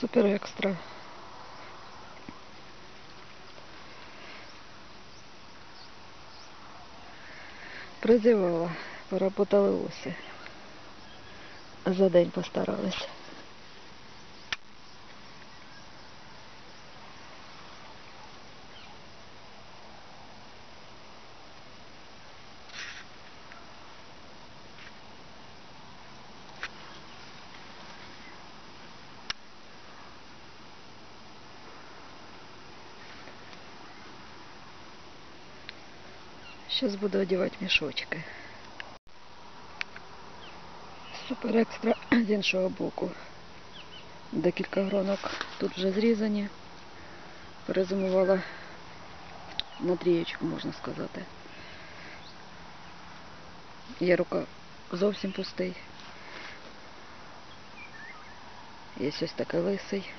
Супер екстра. Призивала, поработали оси. За день постарались. Сейчас буду одевать мішочки. Супер екстра з іншого боку. Декілька гронок тут вже зрізані. Перезимувала на трієчку, можна сказати. Є рука зовсім пустий. Є ось такий лисий.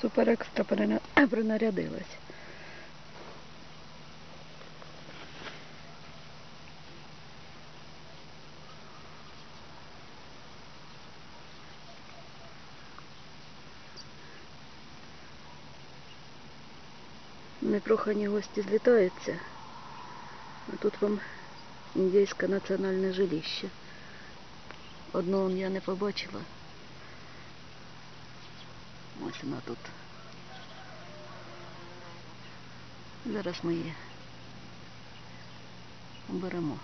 Супер екстра принарядилась. Непрохані гості злітаються. А тут вам індійське національне жилище. Одного я не побачила. Ось вона тут. Зараз ми її оберемо.